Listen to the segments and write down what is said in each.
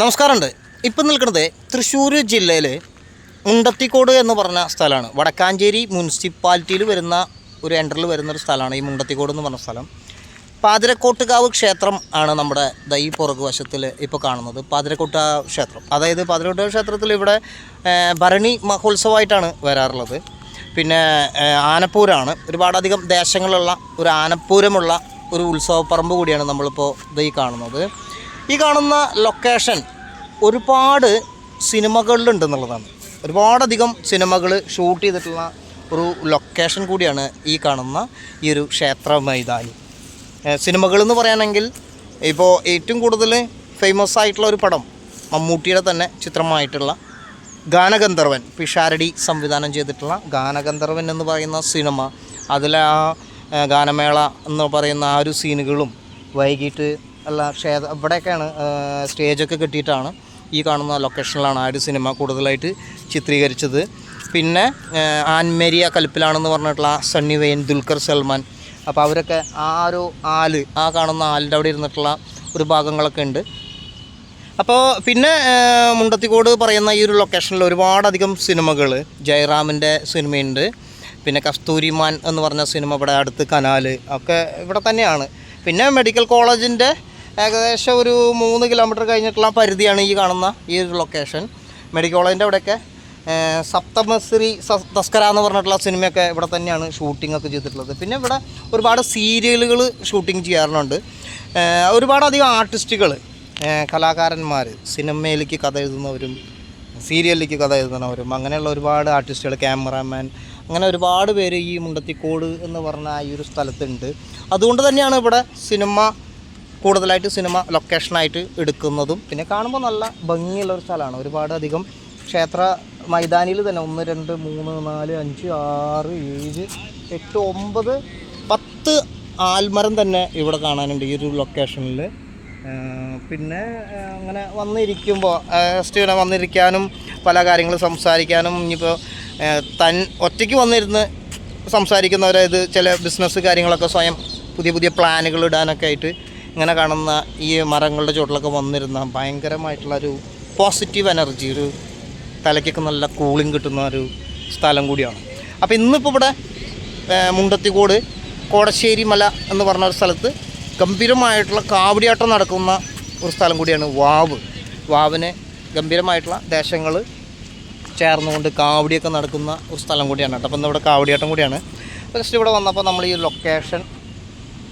നമസ്കാരമുണ്ട്. ഇപ്പം നിൽക്കുന്നത് തൃശ്ശൂർ ജില്ലയിൽ മുണ്ടത്തിക്കോട് എന്ന് പറഞ്ഞ സ്ഥലമാണ്. വടക്കാഞ്ചേരി മുനിസിപ്പാലിറ്റിയിൽ വരുന്ന ഒരു എൻഡറിൽ വരുന്ന ഒരു സ്ഥലമാണ് ഈ മുണ്ടത്തിക്കോട് എന്ന് പറഞ്ഞ സ്ഥലം. പാതിരക്കോട്ടുകാവ് ക്ഷേത്രം ആണ് നമ്മുടെ ഈ പുറകു വശത്തിൽ ഇപ്പോൾ കാണുന്നത്. പാതിരക്കോട്ടുകാവ് ക്ഷേത്രം. അതായത് പാതിരക്കോട്ടുകാവ് ക്ഷേത്രത്തിൽ ഇവിടെ ഭരണി മഹോത്സവമായിട്ടാണ് വരാറുള്ളത്. പിന്നെ ആനപ്പൂരാണ്. ഒരുപാടധികം ദേശങ്ങളുള്ള ഒരു ആനപ്പൂരമുള്ള ഒരു ഉത്സവപ്പറമ്പ് കൂടിയാണ് നമ്മളിപ്പോൾ ഈ കാണുന്നത്. ഈ കാണുന്ന ലൊക്കേഷൻ ഒരുപാട് സിനിമകളിലുണ്ട് എന്നുള്ളതാണ് ഒരുപാടധികം സിനിമകൾ ഷൂട്ട് ചെയ്തിട്ടുള്ള ഒരു ലൊക്കേഷൻ കൂടിയാണ് ഈ കാണുന്ന ഈ ഒരു ക്ഷേത്ര മൈതാനി. സിനിമകൾ എന്ന് പറയുകയാണെങ്കിൽ ഇപ്പോൾ ഏറ്റവും കൂടുതൽ ഫേമസ് ആയിട്ടുള്ള ഒരു പടം മമ്മൂട്ടിയുടെ തന്നെ ചിത്രമായിട്ടുള്ള ഗാനഗന്ധർവൻ പിഷാരടി സംവിധാനം ചെയ്തിട്ടുള്ള ഗാനഗന്ധർവൻ എന്ന് പറയുന്ന സിനിമ. അതിലെ ആ, ഗാനമേള എന്ന് പറയുന്ന ആ ഒരു സീനുകളും വൈകിട്ട് ഉള്ള ക്ഷേത്ര ഇവിടെയൊക്കെയാണ് സ്റ്റേജൊക്കെ കിട്ടിയിട്ടാണ് ഈ കാണുന്ന ലൊക്കേഷനിലാണ് ആ ഒരു സിനിമ കൂടുതലായിട്ട് ചിത്രീകരിച്ചത്. പിന്നെ ആൻമേരിയ കലിപ്പിലാണെന്ന് പറഞ്ഞിട്ടുള്ള സണ്ണി വെയിൻ ദുൽഖർ സൽമാൻ. അപ്പോൾ അവരൊക്കെ ആ ഒരു ആൽ ആ കാണുന്ന ആലിന്റെ അവിടെ ഇരുന്നിട്ടുള്ള ഒരു ഭാഗങ്ങളൊക്കെ ഉണ്ട്. അപ്പോൾ പിന്നെ മുണ്ടത്തിക്കോട് പറയുന്ന ഈ ഒരു ലൊക്കേഷനിൽ ഒരുപാടധികം സിനിമകൾ ജയറാമിന്റെ സിനിമയുണ്ട്. പിന്നെ കസ്തൂരിമാൻ എന്ന് പറഞ്ഞ സിനിമ ഇവിടെ അടുത്ത് കനാല് ഒക്കെ ഇവിടെ തന്നെയാണ്. പിന്നെ മെഡിക്കൽ കോളേജിന്റെ ഏകദേശം ഒരു മൂന്ന് കിലോമീറ്റർ കഴിഞ്ഞിട്ടുള്ള പരിധിയാണ് ഈ കാണുന്ന ഈ ഒരു ലൊക്കേഷൻ മെഡിക്കൽ കോളേജിന്റെ അവിടെയൊക്കെ സപ്തമശ്രീ തസ്കര എന്ന് പറഞ്ഞിട്ടുള്ള സിനിമയൊക്കെ ഇവിടെ തന്നെയാണ് ഷൂട്ടിംഗ് ഒക്കെ ചെയ്തിട്ടുള്ളത്. പിന്നെ ഇവിടെ ഒരുപാട് സീരിയലുകൾ ഷൂട്ടിംഗ് ചെയ്യാറുണ്ട്. ഒരുപാട് ഒരുപാടധികം ആർട്ടിസ്റ്റുകൾ കലാകാരന്മാർ സിനിമയിലേക്ക് കഥ എഴുതുന്നവരും സീരിയലിലേക്ക് കഥ എഴുതുന്നവരും അങ്ങനെയുള്ള ഒരുപാട് ആർട്ടിസ്റ്റുകൾ ക്യാമറാമാൻ അങ്ങനെ ഒരുപാട് പേര് ഈ മുണ്ടത്തിക്കോട് എന്ന് പറഞ്ഞ ഈ ഒരു സ്ഥലത്തുണ്ട്. അതുകൊണ്ട് തന്നെയാണ് ഇവിടെ സിനിമ കൂടുതലായിട്ട് സിനിമ ലൊക്കേഷനായിട്ട് എടുക്കുന്നതും പിന്നെ കാണുമ്പോൾ നല്ല ഭംഗിയുള്ള ഒരു സ്ഥലമാണ്. ഒരുപാട് അധികം ക്ഷേത്ര മൈതാനിയിൽ തന്നെ ഒന്ന് രണ്ട് മൂന്ന് നാല് അഞ്ച് ആറ് ഏഴ് എട്ട് ഒമ്പത് പത്ത് ആൽമരം തന്നെ ഇവിടെ കാണാനുണ്ട് ഈ ഒരു ലൊക്കേഷനിൽ. പിന്നെ അങ്ങനെ വന്നിരിക്കുമ്പോൾ സ്റ്റീവിനെ വന്നിരിക്കാനും പല കാര്യങ്ങൾ സംസാരിക്കാനും ഇനിയിപ്പോൾ തൻ ഒറ്റയ്ക്ക് വന്നിരുന്ന് സംസാരിക്കുന്നവരായത് ചില ബിസിനസ് കാര്യങ്ങളൊക്കെ സ്വയം പുതിയ പുതിയ പ്ലാനുകൾ ഇടാനൊക്കെ ആയിട്ട് ഇങ്ങനെ കാണുന്ന ഈ മരങ്ങളുടെ ചുവട്ടിലൊക്കെ വന്നിരുന്ന ഭയങ്കരമായിട്ടുള്ള ഒരു പോസിറ്റീവ് എനർജി ഒരു തലയ്ക്കൊക്കെ നല്ല കൂളിംഗ് കിട്ടുന്ന ഒരു സ്ഥലം കൂടിയാണ്. അപ്പോൾ ഇന്നിപ്പോൾ ഇവിടെ മുണ്ടത്തിക്കോട് കോടശ്ശേരി മല എന്ന് പറഞ്ഞ ഒരു സ്ഥലത്ത് ഗംഭീരമായിട്ടുള്ള കാവടിയാട്ടം നടക്കുന്ന ഒരു സ്ഥലം കൂടിയാണ് വാവ്. വാവിന് ഗംഭീരമായിട്ടുള്ള ദേശങ്ങൾ ചേർന്നുകൊണ്ട് കാവടിയൊക്കെ നടക്കുന്ന ഒരു സ്ഥലം കൂടിയാണ് കേട്ടോ. അപ്പോൾ ഇന്നിവിടെ കാവടിയാട്ടം കൂടിയാണ്. ജസ്റ്റ് ഇവിടെ വന്നപ്പോൾ നമ്മൾ ഈ ലൊക്കേഷൻ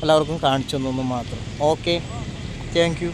എല്ലാവർക്കും കാണിച്ചു തന്നു മാത്രം. Okay thank you